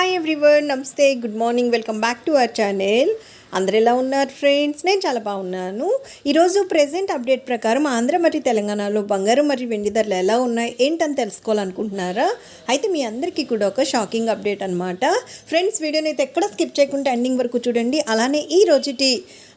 Hi everyone namaste good morning welcome back to our channel అందరు ఎలా ఉన్నారు friends నేను చాలా బాగున్నాను. ఈరోజు ప్రెసెంట్ అప్డేట్ ప్రకారం ఆంధ్ర మరియు తెలంగాణలో బంగారం మరియు వెండి ధరలు ఎలా ఉన్నాయి ఏంటని తెలుసుకోవాలనుకుంటున్నారా? అయితే మీ అందరికీ కూడా ఒక షాకింగ్ అప్డేట్ అనమాట ఫ్రెండ్స్ వీడియోని అయితే ఎక్కడ స్కిప్ చేయకుండా ఎండింగ్ వరకు చూడండి. అలానే ఈ రోజుటి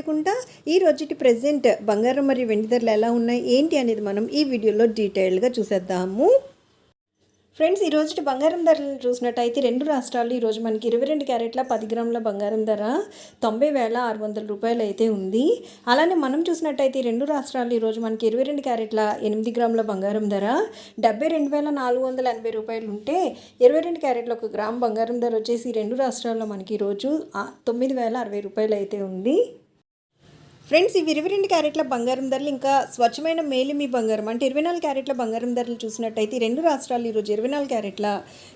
చేయకుండా ఈ రోజుటి ప్రెసెంట్ బంగారం మరియు వెండి ధరలు ఎలా ఉన్నాయి ఏంటి అనేది మనం ఈ వీడియోలో డీటెయిల్గా చూసేద్దాము. ఫ్రెండ్స్ ఈ రోజు బంగారం ధరలు చూసినట్టయితే రెండు రాష్ట్రాలు ఈరోజు మనకి ఇరవై రెండు క్యారెట్ల పది గ్రాముల బంగారం ధర తొంభై వేల ఆరు వందల రూపాయలు అయితే ఉంది. అలానే మనం చూసినట్టయితే రెండు రాష్ట్రాలు ఈరోజు మనకి ఇరవై రెండు క్యారెట్ల ఎనిమిది గ్రాముల బంగారం ధర డెబ్బై రెండు వేల నాలుగు వందల ఎనభై రూపాయలు ఉంటే ఇరవై రెండు క్యారెట్ల ఒక గ్రామ్ బంగారం ధర వచ్చేసి రెండు రాష్ట్రాల్లో మనకి ఈరోజు తొమ్మిది వేల అరవై రూపాయలు అయితే ఉంది. ఫ్రెండ్స్ ఇవి ఇరవై రెండు క్యారెట్ల బంగారం ధరలు ఇంకా స్వచ్ఛమైన మేలిమి బంగారం. అంటే ఇరవై నాలుగు క్యారెట్ల బంగారం ధరలు చూసినట్టయితే ఈ రెండు రాష్ట్రాలు ఈరోజు ఇరవై నాలుగు క్యారెట్ల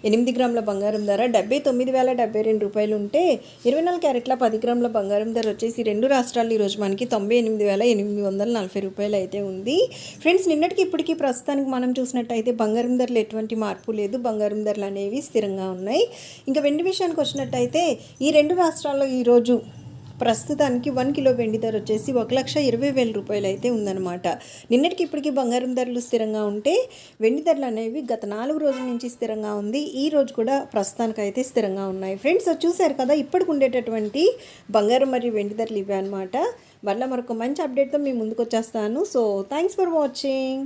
ఎనిమిది గ్రాముల బంగారం ధర డెబ్బై తొమ్మిది వేల డెబ్బై రెండు రూపాయలు ఉంటే ఇరవై నాలుగు క్యారెట్ల పది గ్రాముల బంగారం ధర వచ్చేసి రెండు రాష్ట్రాలు ఈరోజు మనకి తొంభై ఎనిమిది వేల ఎనిమిది వందల నలభై రూపాయలు అయితే ఉంది. ఫ్రెండ్స్ నిన్నటికి ఇప్పటికీ ప్రస్తుతానికి మనం చూసినట్టయితే బంగారం ధరలు ఎటువంటి మార్పు లేదు. బంగారం ధరలు అనేవి స్థిరంగా ఉన్నాయి. ఇంకా వెండి విషయానికి వచ్చినట్టయితే ఈ రెండు రాష్ట్రాల్లో ఈరోజు ప్రస్తుతానికి వన్ కిలో వెండి ధర వచ్చేసి ఒక లక్ష ఇరవై వేల రూపాయలు అయితే ఉందన్నమాట. నిన్నటికి ఇప్పటికి బంగారం ధరలు స్థిరంగా ఉంటే వెండి ధరలు అనేవి గత నాలుగు రోజుల నుంచి స్థిరంగా ఉంది. ఈ రోజు కూడా ప్రస్తుతానికి అయితే స్థిరంగా ఉన్నాయి. ఫ్రెండ్స్ చూశారు కదా ఇప్పటికి ఉండేటటువంటి బంగారం మరియు వెండి ధరలు ఇవే అనమాట మళ్ళీ మరొక మంచి అప్డేట్తో మీ ముందుకు వచ్చేస్తాను. So thanks for watching